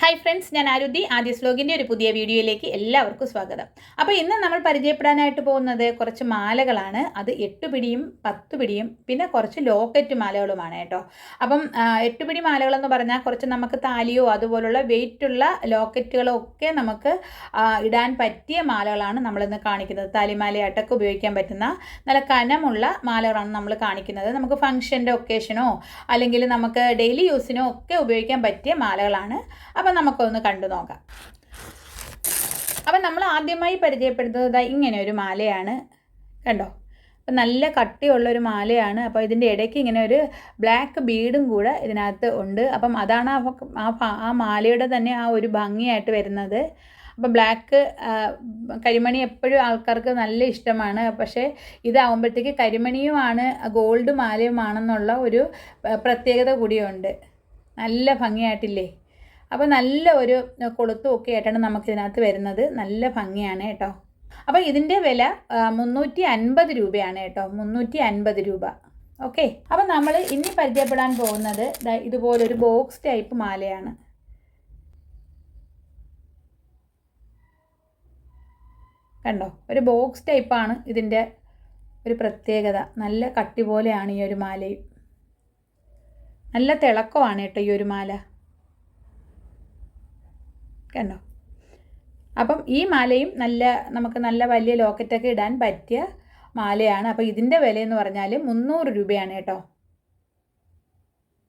Hi friends ഞാൻ ആരുദ്ധി ആദ്യ സ്ലോഗിന്റെ ഒരു പുതിയ വീഡിയോയിലേക്ക് എല്ലാവർക്കും സ്വാഗതം. അപ്പോൾ ഇന്ന് നമ്മൾ പരിചയപ്പെടാനായിട്ട് പോകുന്നത് കുറച്ച് മാലകളാണ്. അത് എട്ട് പിടിയും പത്ത് പിടിയും പിന്നെ കുറച്ച് ലോക്കറ്റ് മാലകളുമാണ് കേട്ടോ. അപ്പം എട്ട് പിടി മാലകളെന്ന് പറഞ്ഞാൽ കുറച്ച് നമുക്ക് താലിയോ അതുപോലുള്ള വെയിറ്റുള്ള ലോക്കറ്റുകളോ ഒക്കെ നമുക്ക് ഇടാൻ പറ്റിയ മാലകളാണ് നമ്മളിന്ന് കാണിക്കുന്നത്. താലിമാലയായിട്ടൊക്കെ ഉപയോഗിക്കാൻ പറ്റുന്ന നല്ല കനമുള്ള മാലകളാണ് നമ്മൾ കാണിക്കുന്നത്. നമുക്ക് ഫംഗ്ഷന്റെ ഒക്കേഷനോ അല്ലെങ്കിൽ നമുക്ക് ഡെയിലി യൂസിനോ ഒക്കെ ഉപയോഗിക്കാൻ പറ്റിയ മാലകളാണ്. അപ്പം നമുക്കൊന്ന് കണ്ടു നോക്കാം. അപ്പം നമ്മൾ ആദ്യമായി പരിചയപ്പെടുത്തുന്നത് ഇങ്ങനെ ഒരു മാലയാണ്. കണ്ടോ? അപ്പം നല്ല കട്ടിയുള്ള ഒരു മാലയാണ്. അപ്പോൾ ഇതിന്റെ ഇടയ്ക്ക് ഇങ്ങനെ ഒരു ബ്ലാക്ക് ബീഡും കൂടെ ഇതിനകത്ത് ഉണ്ട്. അപ്പം അതാണ് ആ ആ ആ മാലയുടെ തന്നെ ആ ഒരു ഭംഗിയായിട്ട് വരുന്നത്. അപ്പോൾ ബ്ലാക്ക് കരിമണി എപ്പോഴും ആൾക്കാർക്ക് നല്ല ഇഷ്ടമാണ്. പക്ഷേ ഇതാവുമ്പോഴത്തേക്ക് കരിമണിയുമാണ് ഗോൾഡ് മാലയുമാണെന്നുള്ള ഒരു പ്രത്യേകത കൂടിയുണ്ട്. നല്ല ഭംഗിയായിട്ടില്ലേ? അപ്പോൾ നല്ല ഒരു കൊളുത്തും ഒക്കെ ആയിട്ടാണ് നമുക്ക് ഇതിനകത്ത് വരുന്നത്. നല്ല ഭംഗിയാണ് കേട്ടോ. അപ്പോൾ ഇതിന്റെ വില മുന്നൂറ്റി അൻപത് രൂപയാണ് കേട്ടോ. മുന്നൂറ്റി അൻപത് രൂപ. ഓക്കെ. അപ്പോൾ നമ്മൾ ഇനി പരിചയപ്പെടാൻ പോകുന്നത് ഇതുപോലൊരു ബോക്സ് ടൈപ്പ് മാലയാണ്. കണ്ടോ? ഒരു ബോക്സ് ടൈപ്പാണ് ഇതിന്റെ ഒരു പ്രത്യേകത. നല്ല കട്ടി പോലെയാണ് ഈ ഒരു മാലയും. നല്ല തിളക്കമാണ് കേട്ടോ ഈ ഒരു മാല. കണ്ടോ? അപ്പം ഈ മാലയും നല്ല നമുക്ക് നല്ല വലിയ ലോക്കറ്റൊക്കെ ഇടാൻ പറ്റിയ മാലയാണ്. അപ്പോൾ ഇതിന്റെ വിലയെന്ന് പറഞ്ഞാൽ മുന്നൂറ് രൂപയാണ് കേട്ടോ.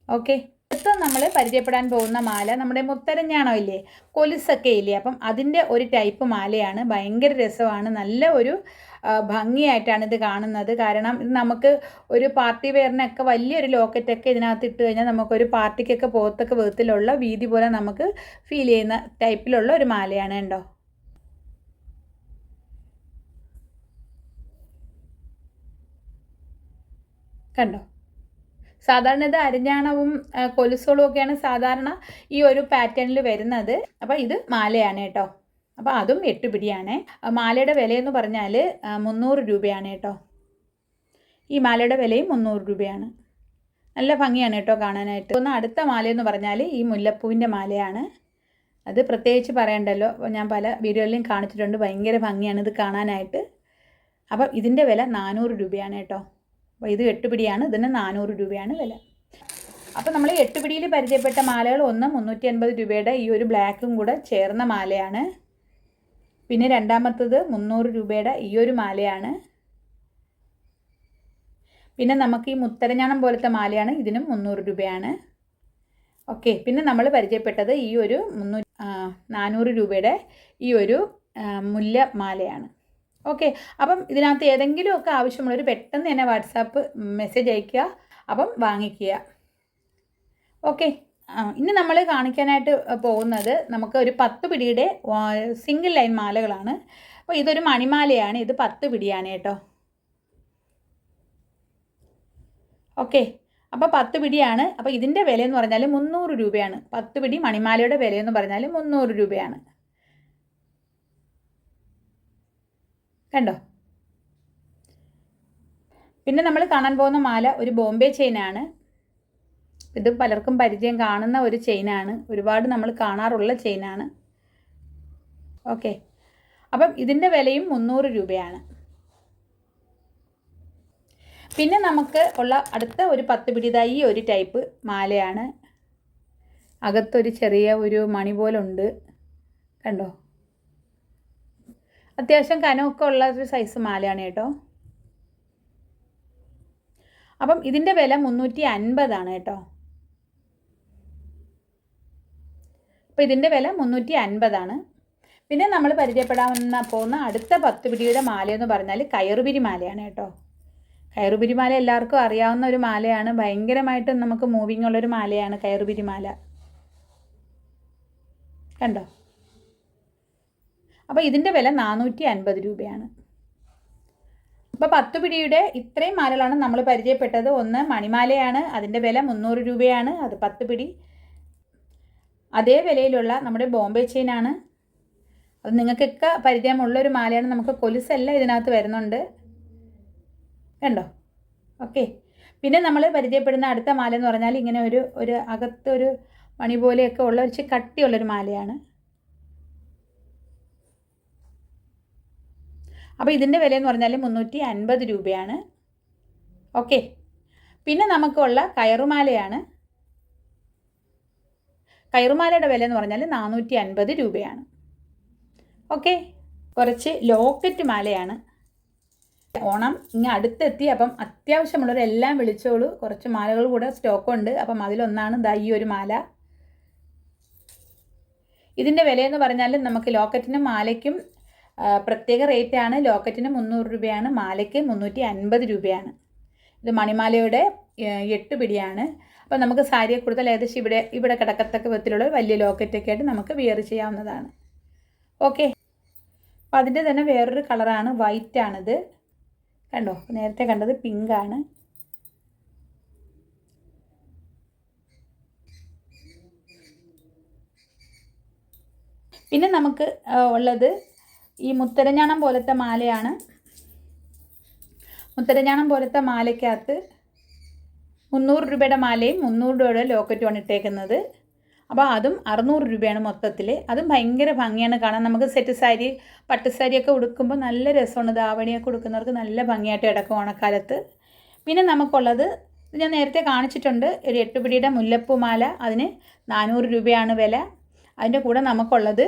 ഓക്കെ അടുത്ത നമ്മൾ പരിചയപ്പെടാൻ പോകുന്ന മാല നമ്മുടെ മുത്തരഞ്ഞാണോ ഇല്ലേ? കൊലുസൊക്കെ ഇല്ലേ? അപ്പം അതിന്റെ ഒരു ടൈപ്പ് മാലയാണ്. ഭയങ്കര രസമാണ്. നല്ല ഒരു ഭംഗിയായിട്ടാണ് ഇത് കാണുന്നത്. കാരണം ഇത് നമുക്ക് ഒരു പാർട്ടി വെയറിനൊക്കെ വലിയൊരു ലോക്കറ്റൊക്കെ ഇതിനകത്ത് ഇട്ട് കഴിഞ്ഞാൽ നമുക്കൊരു പാർട്ടിക്കൊക്കെ പോകത്തക്ക വിധത്തിലുള്ള വീതി പോലെ നമുക്ക് ഫീൽ ചെയ്യുന്ന ടൈപ്പിലുള്ള ഒരു മാലയാണ് കേട്ടോ കണ്ടോ? സാധാരണ ഇത് അരിഞ്ഞാണവും കൊലുസോളും ഒക്കെയാണ് സാധാരണ ഈ ഒരു പാറ്റേണിൽ വരുന്നത്. അപ്പോൾ ഇത് മാലയാണ് കേട്ടോ. അപ്പോൾ അതും എട്ട് പിടിയാണ്. മാലയുടെ വിലയെന്ന് പറഞ്ഞാൽ മുന്നൂറ് രൂപയാണ് കേട്ടോ. ഈ മാലയുടെ വിലയും മുന്നൂറ് രൂപയാണ്. നല്ല ഭംഗിയാണ് കേട്ടോ കാണാനായിട്ട്. ഒന്ന് അടുത്ത മാലയെന്ന് പറഞ്ഞാൽ ഈ മുല്ലപ്പൂവിന്റെ മാലയാണ്. അത് പ്രത്യേകിച്ച് പറയണ്ടല്ലോ. ഞാൻ പല വീഡിയോയിലും കാണിച്ചിട്ടുണ്ട്. ഭയങ്കര ഭംഗിയാണ് ഇത് കാണാനായിട്ട്. അപ്പം ഇതിന്റെ വില നാനൂറ് രൂപയാണ് കേട്ടോ. അപ്പോൾ ഇത് എട്ട് പിടിയാണ് ഇതിന് നാനൂറ് രൂപയാണ് വില. അപ്പോൾ നമ്മൾ എട്ട് പിടിയിൽ പരിചയപ്പെട്ട മാലകൾ ഒന്ന് മുന്നൂറ്റി അൻപത് രൂപയുടെ ഈ ഒരു ബ്ലാക്കും കൂടെ ചേർന്ന മാലയാണ്. പിന്നെ രണ്ടാമത്തത് മുന്നൂറ് രൂപയുടെ ഈ ഒരു മാലയാണ്. പിന്നെ നമുക്ക് ഈ മുത്തരഞ്ഞാണം പോലത്തെ മാലയാണ് ഇതിനും മുന്നൂറ് രൂപയാണ്. ഓക്കെ പിന്നെ നമ്മൾ പരിചയപ്പെട്ടത് ഈ ഒരു മുന്നൂറ്റി നാനൂറ് രൂപയുടെ ഈ ഒരു മുല്ല മാലയാണ്. ഓക്കെ അപ്പം ഇതിനകത്ത് ഏതെങ്കിലുമൊക്കെ ആവശ്യമുള്ളവർ പെട്ടെന്ന് തന്നെ വാട്സാപ്പ് മെസ്സേജ് അയയ്ക്കുക. അപ്പം വാങ്ങിക്കുക. ഓക്കെ ഇനി നമ്മൾ കാണിക്കാനായിട്ട് പോകുന്നത് നമുക്ക് ഒരു പത്ത് പിടിയുടെ സിംഗിൾ ലൈൻ മാലകളാണ്. അപ്പോൾ ഇതൊരു മണിമാലയാണ്. ഇത് പത്ത് പിടിയാണ് കേട്ടോ. ഓക്കെ അപ്പോൾ പത്ത് പിടിയാണ്. അപ്പോൾ ഇതിന്റെ വിലയെന്ന് പറഞ്ഞാൽ മുന്നൂറ് രൂപയാണ്. പത്ത് പിടി മണിമാലയുടെ വിലയെന്ന് പറഞ്ഞാൽ മുന്നൂറ് രൂപയാണ്. കണ്ടോ? പിന്നെ നമ്മൾ കാണാൻ പോകുന്ന മാല ഒരു ബോംബെ ചെയിനാണ് ഇത് പലർക്കും പരിചയം കാണുന്ന ഒരു ചെയിനാണ് ഒരുപാട് നമ്മൾ കാണാറുള്ള ചെയിനാണ് ഓക്കെ അപ്പം ഇതിന്റെ വിലയും മുന്നൂറ് രൂപയാണ്. പിന്നെ നമുക്ക് ഉള്ള അടുത്ത ഒരു പത്ത് പിടിതായി ഒരു ടൈപ്പ് മാലയാണ്. അകത്തൊരു ചെറിയ ഒരു മണി പോലുണ്ട്. കണ്ടോ? അത്യാവശ്യം കനമൊക്കെ ഉള്ള ഒരു സൈസ് മാലയാണ് കേട്ടോ. അപ്പം ഇതിന്റെ വില മുന്നൂറ്റി അൻപതാണ് കേട്ടോ. അപ്പോൾ ഇതിന്റെ വില മുന്നൂറ്റി അൻപതാണ് പിന്നെ നമ്മൾ പരിചയപ്പെടാവുന്ന പോകുന്ന അടുത്ത പത്ത് പിടിയുടെ എന്ന് പറഞ്ഞാൽ കയറുപിരി മാലയാണ് കേട്ടോ. കയറുപിരി മാല എല്ലാവർക്കും അറിയാവുന്ന ഒരു മാലയാണ്. ഭയങ്കരമായിട്ട് നമുക്ക് മൂവിങ് ഉള്ളൊരു മാലയാണ് കയറുപിരി മാല. കണ്ടോ? അപ്പോൾ ഇതിന്റെ വില നാനൂറ്റി അൻപത് രൂപയാണ്. അപ്പോൾ പത്ത് പിടിയുടെ ഇത്രയും മാലകളാണ് നമ്മൾ പരിചയപ്പെട്ടത്. ഒന്ന് മണിമാലയാണ് അതിന്റെ വില മുന്നൂറ് രൂപയാണ് അത് പത്ത് പിടി. അതേ വിലയിലുള്ള നമ്മുടെ ബോംബെ ചെയിനാണ് അത് നിങ്ങൾക്കൊക്കെ പരിചയമുള്ള ഒരു മാലയാണ്. നമുക്ക് കൊലുസെല്ലാം ഇതിനകത്ത് വരുന്നുണ്ട്. കണ്ടോ? ഓക്കെ. പിന്നെ നമ്മൾ പരിചയപ്പെടുന്ന അടുത്ത മാല എന്ന് പറഞ്ഞാൽ ഇങ്ങനെ ഒരു ഒരു അകത്തൊരു മണി പോലെയൊക്കെ ഉള്ള ഒരു കട്ടിയുള്ളൊരു മാലയാണ്. അപ്പോൾ ഇതിന്റെ എന്ന് പറഞ്ഞാൽ മുന്നൂറ്റി അൻപത് രൂപയാണ്. ഓക്കെ. പിന്നെ നമുക്കുള്ള കയറുമാലയാണ്. കയറുമാലയുടെ വില എന്ന് പറഞ്ഞാൽ നാനൂറ്റി അൻപത് രൂപയാണ്. ഓക്കെ. കുറച്ച് ലോക്കറ്റ് മാലയാണ്. ഓണം ഇങ്ങ് അടുത്തെത്തി അപ്പം അത്യാവശ്യമുള്ളവരെല്ലാം വിളിച്ചോളൂ. കുറച്ച് മാലകൾ കൂടെ സ്റ്റോക്കുണ്ട്. അപ്പം അതിലൊന്നാണ് ദാ ഈ ഒരു മാല. ഇതിന്റെ വിലയെന്ന് പറഞ്ഞാൽ നമുക്ക് ലോക്കറ്റിനും മാലയ്ക്കും പ്രത്യേക റേറ്റാണ് ലോക്കറ്റിന് മുന്നൂറ് രൂപയാണ്. മാലയ്ക്ക് മുന്നൂറ്റി അൻപത് രൂപയാണ്. ഇത് മണിമാലയുടെ എട്ട് പിടിയാണ്. അപ്പോൾ നമുക്ക് സാരിയെ കൂടുതൽ ഏകദേശം ഇവിടെ ഇവിടെ കിടക്കത്തക്ക വിധത്തിലുള്ള വലിയ ലോക്കറ്റൊക്കെ ആയിട്ട് നമുക്ക് വിയർ ചെയ്യാവുന്നതാണ്. ഓക്കെ അപ്പോൾ അതിന്റെ തന്നെ വേറൊരു കളറാണ് വൈറ്റ് ആണിത്. കണ്ടോ? നേരത്തെ കണ്ടത് പിങ്കാണ് പിന്നെ നമുക്ക് ഉള്ളത് ഈ മുത്തരഞ്ഞാണം പോലത്തെ മാലയാണ്. മുത്തരഞ്ഞാണം പോലത്തെ മാലയ്ക്കകത്ത് മുന്നൂറ് രൂപയുടെ മാലയും മുന്നൂറ് രൂപയുടെ ലോക്കറ്റുമാണ് ഇട്ടേക്കുന്നത്. അപ്പോൾ അതും അറുന്നൂറ് രൂപയാണ് മൊത്തത്തിൽ. അതും ഭയങ്കര ഭംഗിയാണ് കാണാൻ. നമുക്ക് സെറ്റ് സാരി പട്ട് സാരിയൊക്കെ ഉടുക്കുമ്പോൾ നല്ല രസമാണ്. ധാവണിയൊക്കെ ഉടുക്കുന്നവർക്ക് നല്ല ഭംഗിയായിട്ട് കിടക്കും ഓണക്കാലത്ത്. പിന്നെ നമുക്കുള്ളത് ഞാൻ നേരത്തെ കാണിച്ചിട്ടുണ്ട് ഒരു എട്ടുപിടിയുടെ മുല്ലപ്പൂ മാല. അതിന് നാനൂറ് രൂപയാണ് വില. അതിന്റെ കൂടെ നമുക്കുള്ളത്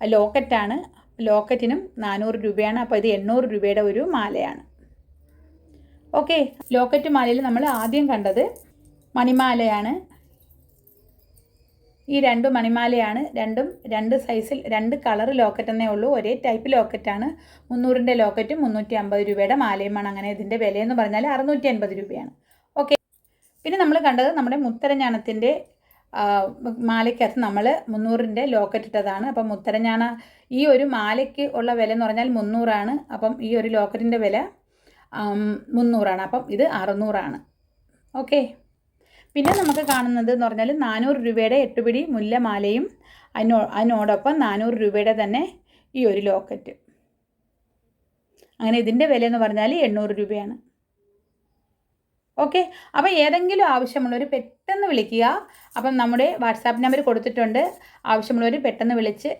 ലോക്കറ്റാണ്. ലോക്കറ്റിനും നാനൂറ് രൂപയാണ്. അപ്പോൾ ഇത് എണ്ണൂറ് രൂപയുടെ ഒരു മാലയാണ്. ഓക്കെ ലോക്കറ്റ് മാലയിൽ നമ്മൾ ആദ്യം കണ്ടത് മണിമാലയാണ്. ഈ രണ്ട് മണിമാലയാണ്. രണ്ടും രണ്ട് സൈസിൽ രണ്ട് കളർ ലോക്കറ്റ് എന്നേ ഉള്ളൂ. ഒരേ ടൈപ്പ് ലോക്കറ്റാണ്. മുന്നൂറിന്റെ ലോക്കറ്റും മുന്നൂറ്റി അമ്പത് രൂപയുടെ മാലയുമാണ്. അങ്ങനെ ഇതിന്റെ വിലയെന്ന് പറഞ്ഞാൽ അറുന്നൂറ്റി അൻപത് രൂപയാണ്. ഓക്കെ പിന്നെ നമ്മൾ കണ്ടത് നമ്മുടെ മുത്തരഞ്ഞാണത്തിന്റെ മാലയ്ക്കകത്ത് നമ്മൾ മുന്നൂറിന്റെ ലോക്കറ്റ് ഇട്ടതാണ്. അപ്പം മുത്തരഞ്ഞാണ ഈ ഒരു മാലയ്ക്ക് ഉള്ള വില എന്ന് പറഞ്ഞാൽ മുന്നൂറാണ്. അപ്പം ഈ ഒരു ലോക്കറ്റിന്റെ വില മുന്നൂറാണ്. അപ്പം ഇത് അറുന്നൂറാണ്. ഓക്കെ. പിന്നെ നമുക്ക് കാണുന്നത് എന്ന് പറഞ്ഞാൽ നാനൂറ് രൂപയുടെ എട്ടുപിടി മുല്ലമാലയും അതിനോ അതിനോടൊപ്പം നാനൂറ് രൂപയുടെ തന്നെ ഈ ഒരു ലോക്കറ്റ്. അങ്ങനെ ഇതിന്റെ വില എന്ന് പറഞ്ഞാൽ എണ്ണൂറ് രൂപയാണ്. ഓക്കെ. അപ്പോൾ ഏതെങ്കിലും ആവശ്യമുള്ളവർ പെട്ടെന്ന് വിളിക്കുക. അപ്പം നമ്മുടെ വാട്സാപ്പ് നമ്പർ കൊടുത്തിട്ടുണ്ട്. ആവശ്യമുള്ളവർ പെട്ടെന്ന് വിളിച്ച്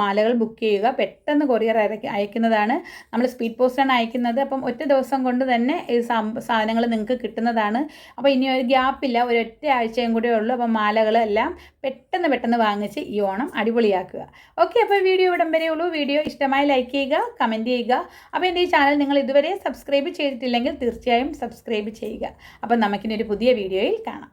മാലകൾ ബുക്ക് ചെയ്യുക. പെട്ടെന്ന് കൊറിയർ അയക്ക അയക്കുന്നതാണ് നമ്മൾ സ്പീഡ് പോസ്റ്റാണ് അയക്കുന്നത്. അപ്പം ഒറ്റ ദിവസം കൊണ്ട് തന്നെ ഈ സാധനങ്ങൾ നിങ്ങൾക്ക് കിട്ടുന്നതാണ്. അപ്പോൾ ഇനി ഒരു ഗ്യാപ്പില്ല ഒരു ഒറ്റ ആഴ്ചയും കൂടെ ഉള്ളൂ. അപ്പം മാലകളെല്ലാം പെട്ടെന്ന് പെട്ടെന്ന് വാങ്ങിച്ച് ഈ ഓണം അടിപൊളിയാക്കുക. ഓക്കെ അപ്പോൾ വീഡിയോ ഇവിടം വരെ ഉള്ളൂ. വീഡിയോ ഇഷ്ടമായി ലൈക്ക് ചെയ്യുക കമന്റ് ചെയ്യുക. അപ്പോൾ എന്റെ ഈ ചാനൽ നിങ്ങൾ ഇതുവരെ സബ്സ്ക്രൈബ് ചെയ്തിട്ടില്ലെങ്കിൽ തീർച്ചയായും സബ്സ്ക്രൈബ് ചെയ്യുക. അപ്പം നമുക്കിനി ഒരു പുതിയ വീഡിയോയിൽ കാണാം.